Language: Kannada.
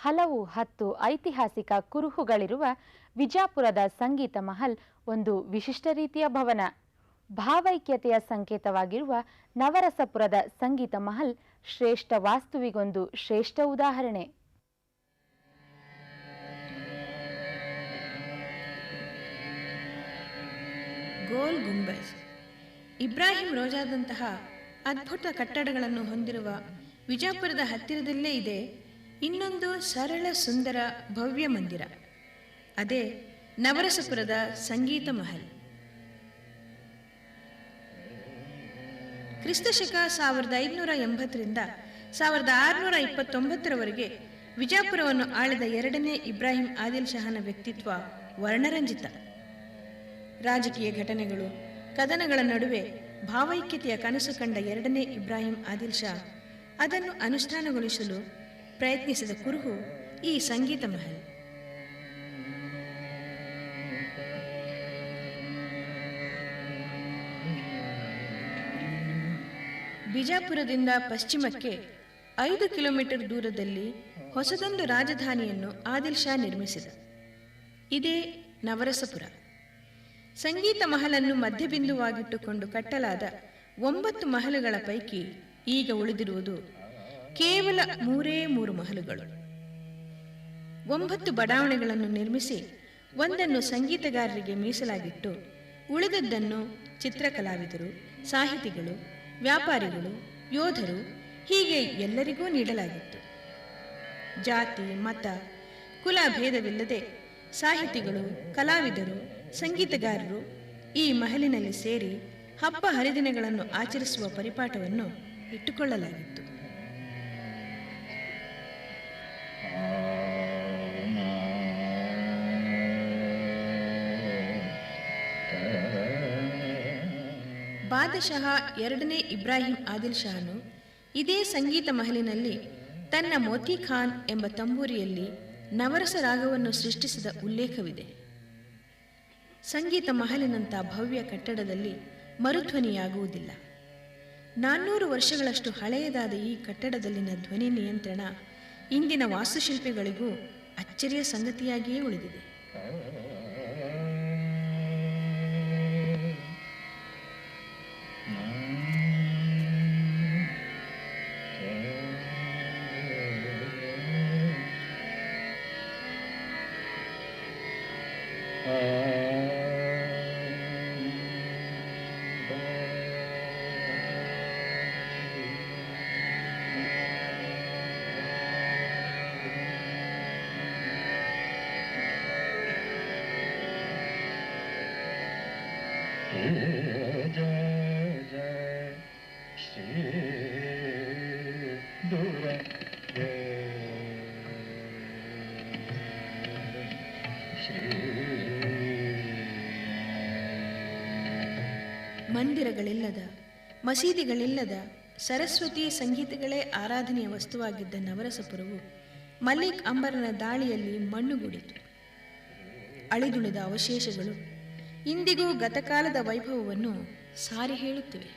ಹಲವು ಹತ್ತು ಐತಿಹಾಸಿಕ ಕುರುಹುಗಳಿರುವ ವಿಜಾಪುರದ ಸಂಗೀತ ಮಹಲ್ ಒಂದು ವಿಶಿಷ್ಟ ರೀತಿಯ ಭವನ. ಭಾವೈಕ್ಯತೆಯ ಸಂಕೇತವಾಗಿರುವ ನವರಸಪುರದ ಸಂಗೀತ ಮಹಲ್ ಶ್ರೇಷ್ಠ ವಾಸ್ತುವಿಗೊಂದು ಶ್ರೇಷ್ಠ ಉದಾಹರಣೆ. ಗೋಲ್ ಗುಂಬಜ್. ಇಬ್ರಾಹಿಂ ರೋಜಾದಂತಹ ಅದ್ಭುತ ಕಟ್ಟಡಗಳನ್ನು ಹೊಂದಿರುವ ವಿಜಾಪುರದ ಹತ್ತಿರದಲ್ಲೇ ಇದೆ ಇನ್ನೊಂದು ಸರಳ ಸುಂದರ ಭವ್ಯ ಮಂದಿರ. ಅದೇ ನವರಸಪುರದ ಸಂಗೀತ ಮಹಲ್. ಕ್ರಿಸ್ತಶಕ ಸಾವಿರದ ಐದುನೂರ ಎಂಬತ್ತರಿಂದ ಸಾವಿರದ ಆರುನೂರ ಇಪ್ಪತ್ತೊಂಬತ್ತರವರೆಗೆ ವಿಜಾಪುರವನ್ನು ಆಳಿದ ಎರಡನೇ ಇಬ್ರಾಹಿಂ ಆದಿಲ್ ಶಹನ ವ್ಯಕ್ತಿತ್ವ ವರ್ಣರಂಜಿತ. ರಾಜಕೀಯ ಘಟನೆಗಳು, ಕದನಗಳ ನಡುವೆ ಭಾವೈಕ್ಯತೆಯ ಕನಸು ಕಂಡ ಎರಡನೇ ಇಬ್ರಾಹಿಂ ಆದಿಲ್ ಶಾ ಅದನ್ನು ಅನುಷ್ಠಾನಗೊಳಿಸಲು ಪ್ರಯತ್ನಿಸಿದ ಕುರುಹು ಈ ಸಂಗೀತ ಮಹಲ್. ಬಿಜಾಪುರದಿಂದ ಪಶ್ಚಿಮಕ್ಕೆ ಐದು ಕಿಲೋಮೀಟರ್ ದೂರದಲ್ಲಿ ಹೊಸದೊಂದು ರಾಜಧಾನಿಯನ್ನು ಆದಿಲ್ ಶಾ ನಿರ್ಮಿಸಿದ. ಇದೇ ನವರಸಪುರ. ಸಂಗೀತ ಮಹಲನ್ನು ಮಧ್ಯಬಿಂದುವಾಗಿಟ್ಟುಕೊಂಡು ಕಟ್ಟಲಾದ ಒಂಬತ್ತು ಮಹಲುಗಳ ಪೈಕಿ ಈಗ ಉಳಿದಿರುವುದು ಕೇವಲ ಮೂರೇ ಮೂರು ಮಹಲುಗಳು. ಒಂಬತ್ತು ಬಡಾವಣೆಗಳನ್ನು ನಿರ್ಮಿಸಿ ಒಂದನ್ನು ಸಂಗೀತಗಾರರಿಗೆ ಮೀಸಲಾಗಿಟ್ಟು, ಉಳಿದದ್ದನ್ನು ಚಿತ್ರಕಲಾವಿದರು, ಸಾಹಿತಿಗಳು, ವ್ಯಾಪಾರಿಗಳು, ಯೋಧರು ಹೀಗೆ ಎಲ್ಲರಿಗೂ ನೀಡಲಾಗಿತ್ತು. ಜಾತಿ, ಮತ, ಕುಲ ಭೇದವಿಲ್ಲದೆ ಸಾಹಿತಿಗಳು, ಕಲಾವಿದರು, ಸಂಗೀತಗಾರರು ಈ ಮಹಲಿನಲ್ಲಿ ಸೇರಿ ಹಬ್ಬ ಹರಿದಿನಗಳನ್ನು ಆಚರಿಸುವ ಪರಿಪಾಠವನ್ನು ಇಟ್ಟುಕೊಳ್ಳಲಾಗಿತ್ತು. ಬಾದಶಃ ಎರಡನೇ ಇಬ್ರಾಹಿಂ ಆದಿಲ್ ಶಹನು ಇದೇ ಸಂಗೀತ ಮಹಲಿನಲ್ಲಿ ತನ್ನ ಮೋತಿ ಖಾನ್ ಎಂಬ ತಂಬೂರಿಯಲ್ಲಿ ನವರಸ ರಾಗವನ್ನು ಸೃಷ್ಟಿಸಿದ ಉಲ್ಲೇಖವಿದೆ. ಸಂಗೀತ ಮಹಲಿನಂಥ ಭವ್ಯ ಕಟ್ಟಡದಲ್ಲಿ ಮರುಧ್ವನಿಯಾಗುವುದಿಲ್ಲ. ನಾನ್ನೂರು ವರ್ಷಗಳಷ್ಟು ಹಳೆಯದಾದ ಈ ಕಟ್ಟಡದಲ್ಲಿನ ಧ್ವನಿ ನಿಯಂತ್ರಣ ಇಂದಿನ ವಾಸ್ತುಶಿಲ್ಪಿಗಳಿಗೂ ಅಚ್ಚರಿಯ ಸಂಗತಿಯಾಗಿಯೇ ಉಳಿದಿದೆ. ಮಂದಿರಗಳಿಲ್ಲದ ಮಸೀದಿಗಳಿಲ್ಲದ ಸರಸ್ವತಿ ಸಂಗೀತಗಳೇ ಆರಾಧನೆಯ ವಸ್ತುವಾಗಿದ್ದ ನವರಸಪುರವು ಮಲ್ಲಿಕ್ ಅಂಬರನ ದಾಳಿಯಲ್ಲಿ ಮಣ್ಣುಗೂಡಿತು ಅಳಿದುಳಿದ ಅವಶೇಷಗಳು ಇಂದಿಗೂ ಗತಕಾಲದ ವೈಭವವನ್ನು ಸಾರಿ ಹೇಳುತ್ತಿವೆ.